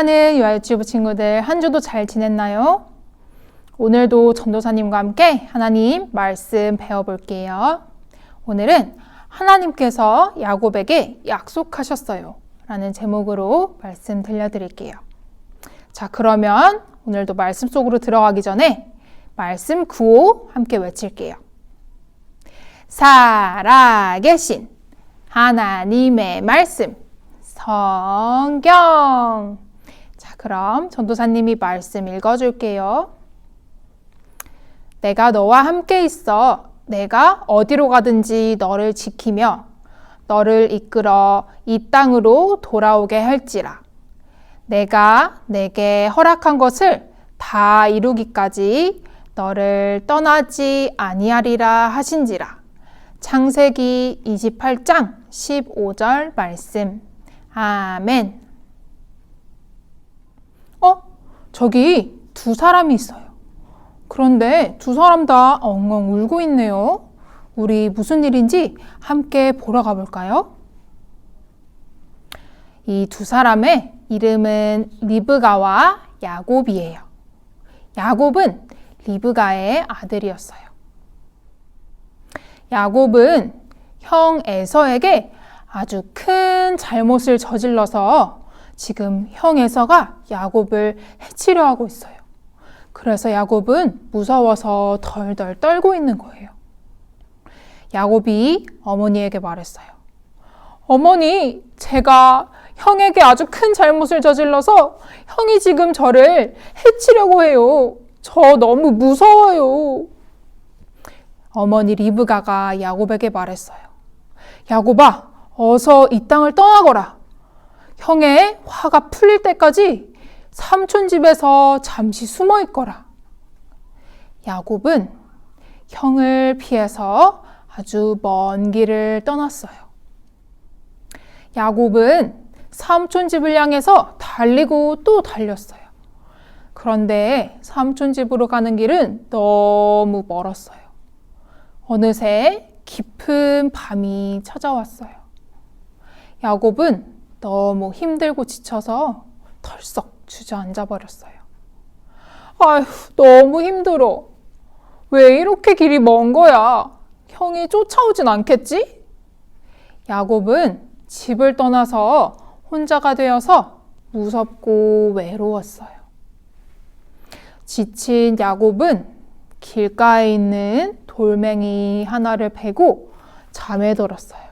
사랑하는 유아유튜브 친구들 한 주도 잘 지냈나요? 오늘도 전도사님과 함께 하나님 말씀 배워볼게요. 오늘은 하나님께서 야곱에게 약속하셨어요. 라는 제목으로 말씀 들려드릴게요. 자, 그러면 오늘도 말씀 속으로 들어가기 전에 말씀 구호 함께 외칠게요. 살아계신 하나님의 말씀. 성경. 자, 그럼 전도사님이 말씀 읽어줄게요. 내가 너와 함께 있어. 내가 어디로 가든지 너를 지키며 너를 이끌어 이 땅으로 돌아오게 할지라. 내가 내게 허락한 것을 다 이루기까지 너를 떠나지 아니하리라 하신지라. 창세기 28장 15절 말씀. 아멘. 어? 저기 두 사람이 있어요. 그런데 두 사람 다 엉엉 울고 있네요. 우리 무슨 일인지 함께 보러 가볼까요? 이 두 사람의 이름은 리브가와 야곱이에요. 야곱은 리브가의 아들이었어요. 야곱은 형 에서에게 아주 큰 잘못을 저질러서 지금 형 에서가 야곱을 해치려 하고 있어요. 그래서 야곱은 무서워서 덜덜 떨고 있는 거예요. 야곱이 어머니에게 말했어요. 어머니, 제가 형에게 아주 큰 잘못을 저질러서 형이 지금 저를 해치려고 해요. 저 너무 무서워요. 어머니 리브가가 야곱에게 말했어요. 야곱아, 어서 이 땅을 떠나거라. 형의 화가 풀릴 때까지 삼촌 집에서 잠시 숨어 있거라. 야곱은 형을 피해서 아주 먼 길을 떠났어요. 야곱은 삼촌 집을 향해서 달리고 또 달렸어요. 그런데 삼촌 집으로 가는 길은 너무 멀었어요. 어느새 깊은 밤이 찾아왔어요. 야곱은 너무 힘들고 지쳐서 털썩 주저앉아 버렸어요. 아휴, 너무 힘들어. 왜 이렇게 길이 먼 거야? 형이 쫓아오진 않겠지? 야곱은 집을 떠나서 혼자가 되어서 무섭고 외로웠어요. 지친 야곱은 길가에 있는 돌멩이 하나를 베고 잠에 들었어요.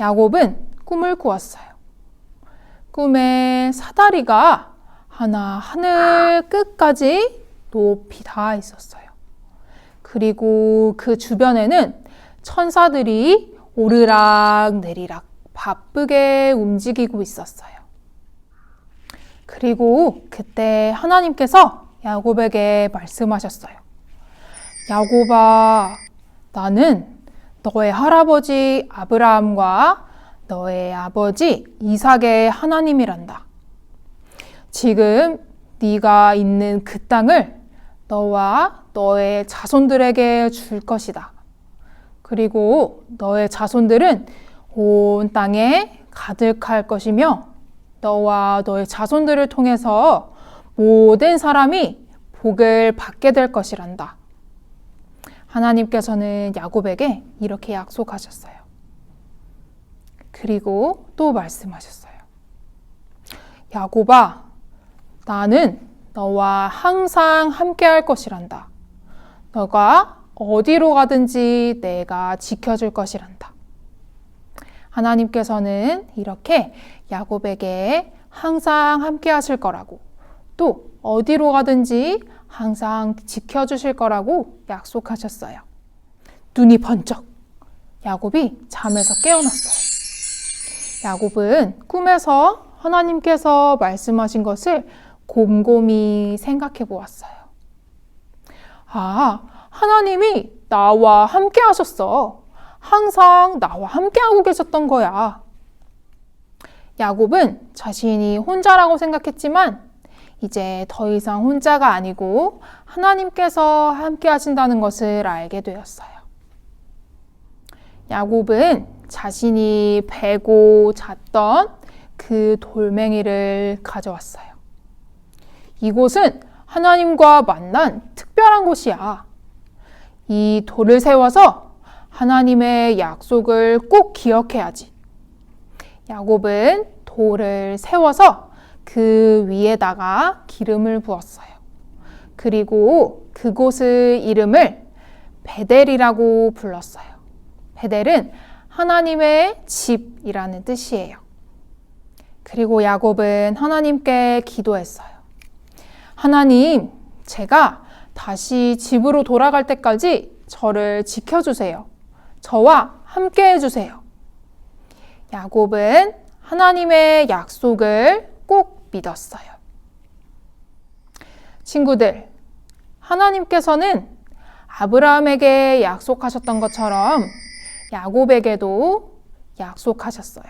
야곱은 꿈을 꾸었어요. 꿈에 사다리가 하나 하늘 끝까지 높이 닿아 있었어요. 그리고 그 주변에는 천사들이 오르락 내리락 바쁘게 움직이고 있었어요. 그리고 그때 하나님께서 야곱에게 말씀하셨어요. 야곱아, 나는 너의 할아버지 아브라함과 너의 아버지 이삭의 하나님이란다. 지금 네가 있는 그 땅을 너와 너의 자손들에게 줄 것이다. 그리고 너의 자손들은 온 땅에 가득할 것이며 너와 너의 자손들을 통해서 모든 사람이 복을 받게 될 것이란다. 하나님께서는 야곱에게 이렇게 약속하셨어요. 그리고 또 말씀하셨어요. 야곱아, 나는 너와 항상 함께 할 것이란다. 너가 어디로 가든지 내가 지켜줄 것이란다. 하나님께서는 이렇게 야곱에게 항상 함께 하실 거라고 또 어디로 가든지 항상 지켜주실 거라고 약속하셨어요. 눈이 번쩍. 야곱이 잠에서 깨어났어요. 야곱은 꿈에서 하나님께서 말씀하신 것을 곰곰이 생각해 보았어요. 아, 하나님이 나와 함께 하셨어. 항상 나와 함께 하고 계셨던 거야. 야곱은 자신이 혼자라고 생각했지만 이제 더 이상 혼자가 아니고 하나님께서 함께 하신다는 것을 알게 되었어요. 야곱은 자신이 베고 잤던 그그 돌멩이를 가져왔어요. 이곳은 하나님과 만난 특별한 곳이야. 이 돌을 세워서 하나님의 약속을 꼭 기억해야지. 야곱은 돌을 세워서 그 위에다가 기름을 부었어요. 그리고 그곳의 이름을 베델이라고 불렀어요. 베델은 하나님의 집이라는 뜻이에요. 그리고 야곱은 하나님께 기도했어요. 하나님, 제가 다시 집으로 돌아갈 때까지 저를 지켜주세요. 저와 함께 해주세요. 야곱은 하나님의 약속을 꼭 믿었어요. 친구들, 하나님께서는 아브라함에게 약속하셨던 것처럼 야곱에게도 약속하셨어요.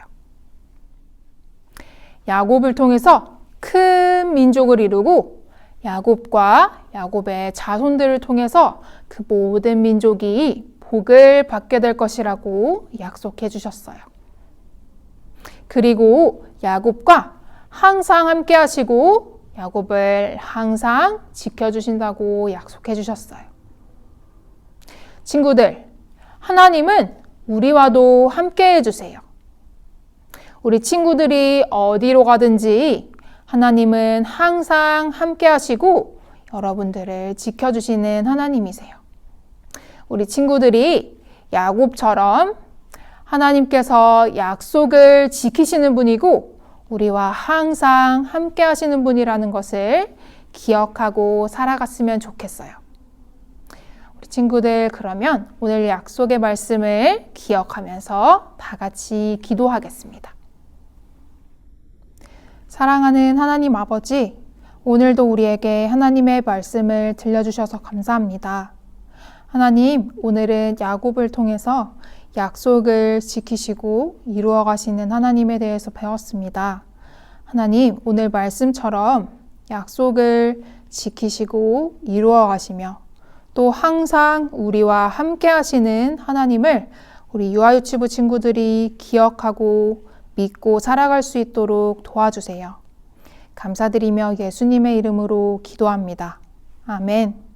야곱을 통해서 큰 민족을 이루고 야곱과 야곱의 자손들을 통해서 그 모든 민족이 복을 받게 될 것이라고 약속해 주셨어요. 그리고 야곱과 항상 함께 하시고 야곱을 항상 지켜주신다고 약속해 주셨어요. 친구들, 하나님은 우리와도 함께 해주세요. 우리 친구들이 어디로 가든지 하나님은 항상 함께 하시고 여러분들을 지켜주시는 하나님이세요. 우리 친구들이 야곱처럼 하나님께서 약속을 지키시는 분이고 우리와 항상 함께 하시는 분이라는 것을 기억하고 살아갔으면 좋겠어요. 친구들 그러면 오늘 약속의 말씀을 기억하면서 다 같이 기도하겠습니다. 사랑하는 하나님 아버지, 오늘도 우리에게 하나님의 말씀을 들려주셔서 감사합니다. 하나님, 오늘은 야곱을 통해서 약속을 지키시고 이루어 가시는 하나님에 대해서 배웠습니다. 하나님, 오늘 말씀처럼 약속을 지키시고 이루어 가시며 또 항상 우리와 함께 하시는 하나님을 우리 유아유치부 친구들이 기억하고 믿고 살아갈 수 있도록 도와주세요. 감사드리며 예수님의 이름으로 기도합니다. 아멘.